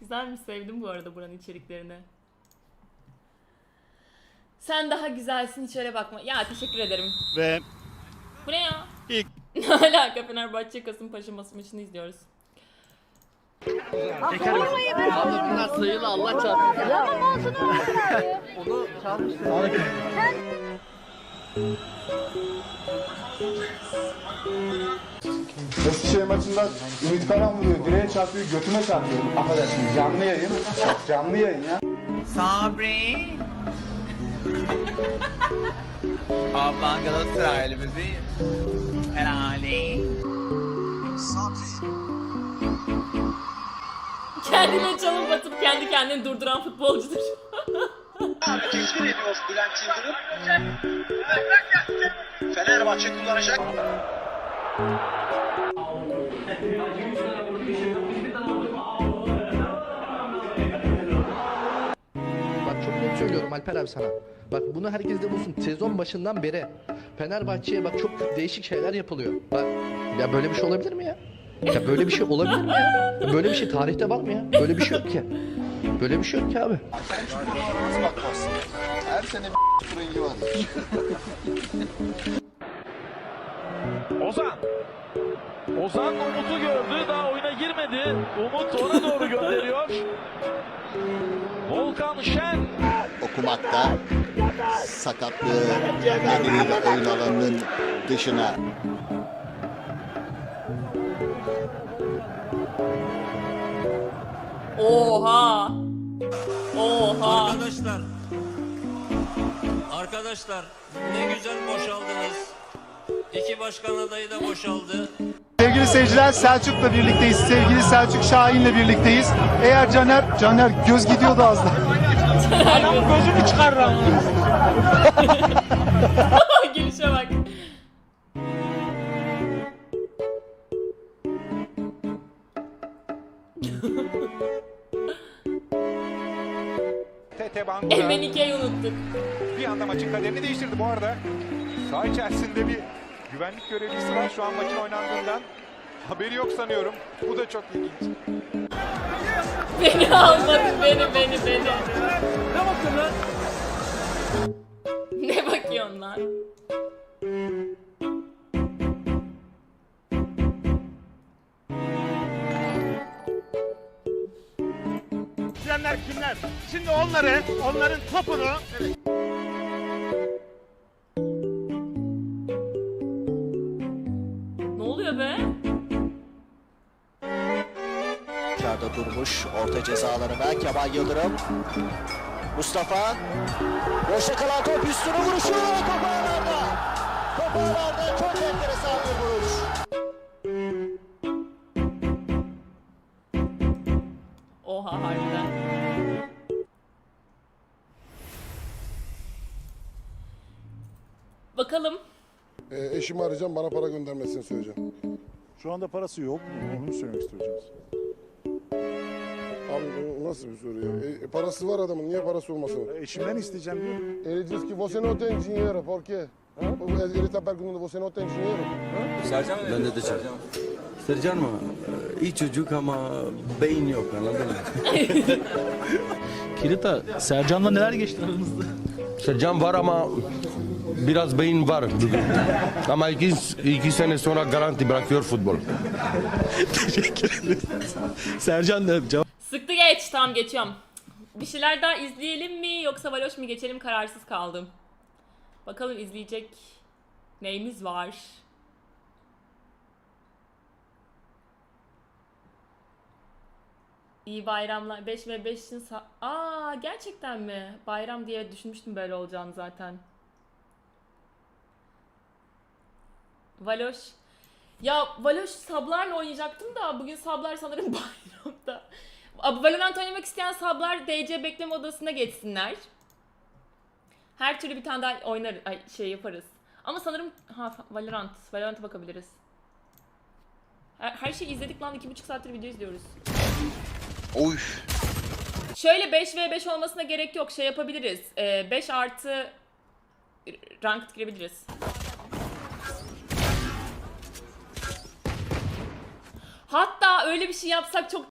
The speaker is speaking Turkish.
Güzelmiş sevdim bu arada buranın içeriklerini. Sen daha güzelsin hiç öyle bakma. Ya teşekkür ederim. Ve Bu ne ya? İlk- Ne alaka Fenerbahçe Kasımpaşa mas- maçını izliyoruz. Allah çarpsın. Onu çalmışlar. Eskişehir maçında Ümit Karan vuruyor, direğe çarpıyor, götüme çarpıyor. Affedersiniz, canlı yayın. Canlı yayın ya. Sabri. Ablan Galatasaraylımızı. Helali. Kendine çalım batıp kendi kendini durduran futbolcudur. Tesbih ediyor Bülent Yıldırım. Fenerbahçe kullanacak. Bak çok net söylüyorum Alper abi sana. Bak bunu herkes de bulsun. Sezon başından beri Fenerbahçe'ye bak çok değişik şeyler yapılıyor. Bak ya böyle bir şey olabilir mi ya? Ya böyle bir şey olabilir mi ya? Böyle bir şey tarihte var mı ya? Böyle bir şey yok ki. Böyle bir şey yok ki abi. Her sene bir rengi var. Ozan. Ozan Umut'u gördü. Daha oyuna girmedi. Umut ona doğru gönderiyor. Volkan Şen. okumakta sakatlığı nedeniyle oyun alanının dışına Oha. Oha. Arkadaşlar. Arkadaşlar ne güzel boşaldınız. İki başkan adayı da boşaldı. Sevgili seyirciler, Selçuk'la birlikteyiz. Sevgili Selçuk Şahin'le birlikteyiz. Eğer Caner, Caner göz gidiyordu az da. Gözünü çıkar lan. Gelişe bak. TT Bangura Hemen Ike'yi unuttuk. bir anda maçın kaderini değiştirdi bu arada. Saha içerisinde bir güvenlik görevlisi var şu an maçın oynandığından. Haberi yok sanıyorum. Bu da çok ilginç. Beni almadın beni beni beni. Ne bakıyorsun lan? Ne bakıyorsun lan? Bitirenler kimler? Şimdi onları, onların topunu. Ne oluyor be? dışarıda durmuş orta cezalarına Kemal Yıldırım. Mustafa boşta kalan top üstüne vuruşu top ağlarda top ağlarda çok enteresan bir vuruş Bakalım. E, eşimi arayacağım, bana para göndermesini söyleyeceğim. Şu anda parası yok mu? Onu mu söylemek istiyorsunuz? Abi bu nasıl bir soru ya? E, e, parası var adamın, niye parası olmasın? Eşimden isteyeceğim diyor. Diz que você não tem dinheiro, por quê? Hã? Ele está perguntando, você não tem dinheiro? Hã? Ben de de Sercan mı? İyi çocuk ama beyin yok anladın mı? Kirita, Sercan'la neler geçti aranızda? Sercan var ama biraz beyin var. ama iki, iki sene sonra garanti bırakıyor futbol. Teşekkür ederim. Sercan da cevap Sıktı geç. Tamam geçiyorum. Bir şeyler daha izleyelim mi yoksa Valoş mu geçelim kararsız kaldım. Bakalım izleyecek neyimiz var. İyi bayramlar. 5 ve 5'in sa- Aa gerçekten mi? Bayram diye düşünmüştüm böyle olacağını zaten. Valoş. Ya Valoş sablarla oynayacaktım da bugün sablar sanırım bayramda. Valorant oynamak isteyen sablar DC bekleme odasına geçsinler. Her türlü bir tane daha oynar ay, şey yaparız. Ama sanırım ha Valorant, Valorant'a bakabiliriz. Her, her şeyi izledik lan 2,5 saattir video izliyoruz. Oy Şöyle 5 v 5 olmasına gerek yok. Şey yapabiliriz. 5 artı ranked girebiliriz. Hatta öyle bir şey yapsak çok